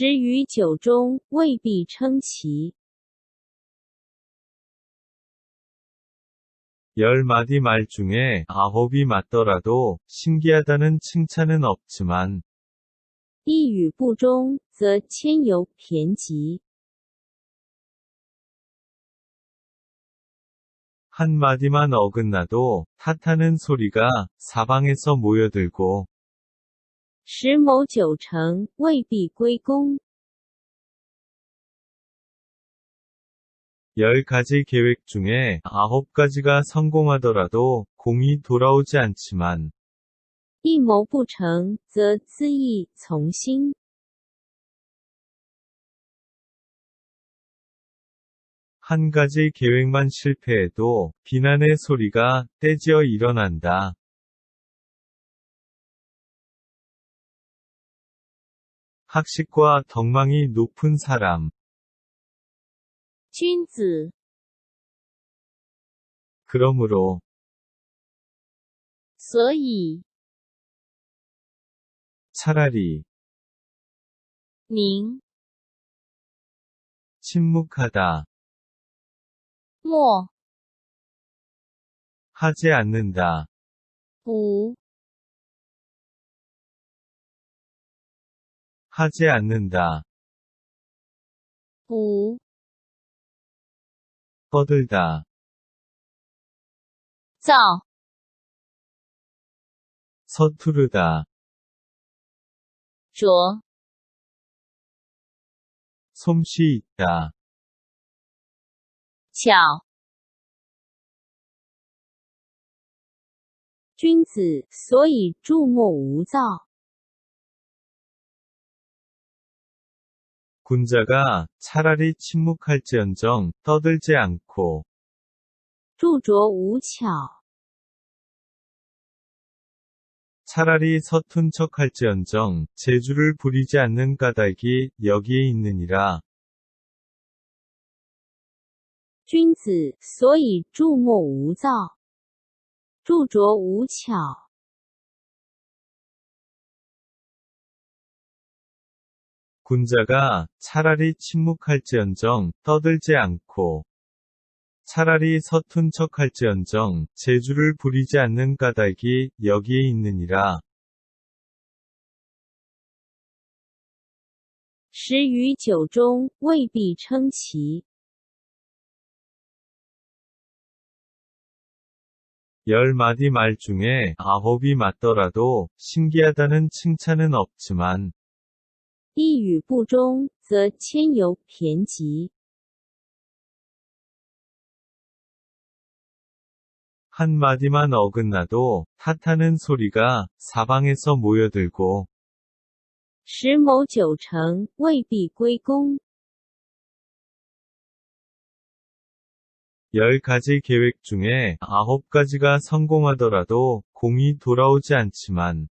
于九中未必称奇。 열 마디 말 중에 아홉이 맞더라도 신기하다는 칭찬은 없지만 一语不中，则谦有偏急； 한 마디만 어긋나도 탓하는 소리가 사방에서 모여들고 十某九成未必归功。 열 가지 계획 중에 아홉 가지가 성공하더라도 공이 돌아오지 않지만 一谋不成，则恣意从心； 한 가지 계획만 실패해도 비난의 소리가 떼지어 일어난다. 학식과 덕망이 높은 사람, 君子 그러므로 所以 차라리 宁 침묵하다, 默 하지 않는다, 不 하지 않는다, 不 떠들다, 造 서투르다, 拙 솜씨 있다, 巧。君子所以注目无躁， 군자가 차라리 침묵할지언정 떠들지 않고 著拙无巧。 차라리 서툰 척할지언정 재주를 부리지 않는 까닭이 여기에 있느니라. 君子所以注目无躁，著拙无巧。 군자가 차라리 침묵할지언정 떠들지 않고 차라리 서툰 척할지언정 재주를 부리지 않는 까닭이 여기에 있느니라. 十于九中未必称奇。 열 마디 말 중에 아홉이 맞더라도 신기하다는 칭찬은 없지만 一语不中，则谦有偏急； 한 마디만 어긋나도 탓하는 소리가 사방에서 모여들고 十某九成未必归功。 열 가지 계획 중에 아홉 가지가 성공하더라도 공이 돌아오지 않지만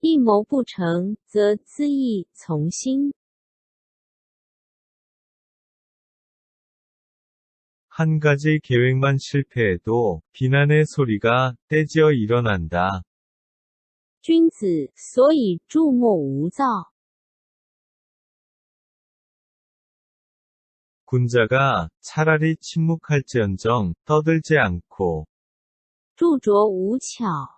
一谋不成，则恣意从心； 한 가지 계획만 실패해도 비난의 소리가 떼지어 일어난다. 君子所以注目无躁， 군자가 차라리 침묵할지언정 떠들지 않고 著拙无巧。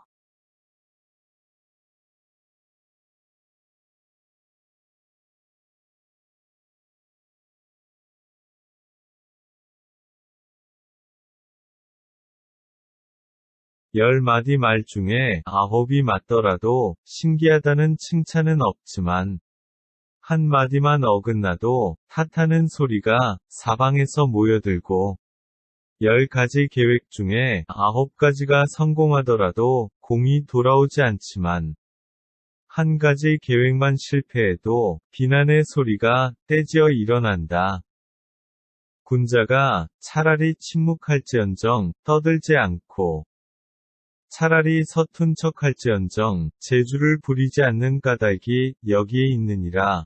열 마디 말 중에 아홉이 맞더라도 신기하다는 칭찬은 없지만 한 마디만 어긋나도 탓하는 소리가 사방에서 모여들고 열 가지 계획 중에 아홉 가지가 성공하더라도 공이 돌아오지 않지만 한 가지 계획만 실패해도 비난의 소리가 떼지어 일어난다. 군자가 차라리 침묵할지언정 떠들지 않고 차라리 서툰 척할지언정 재주를 부리지 않는 까닭이 여기에 있느니라.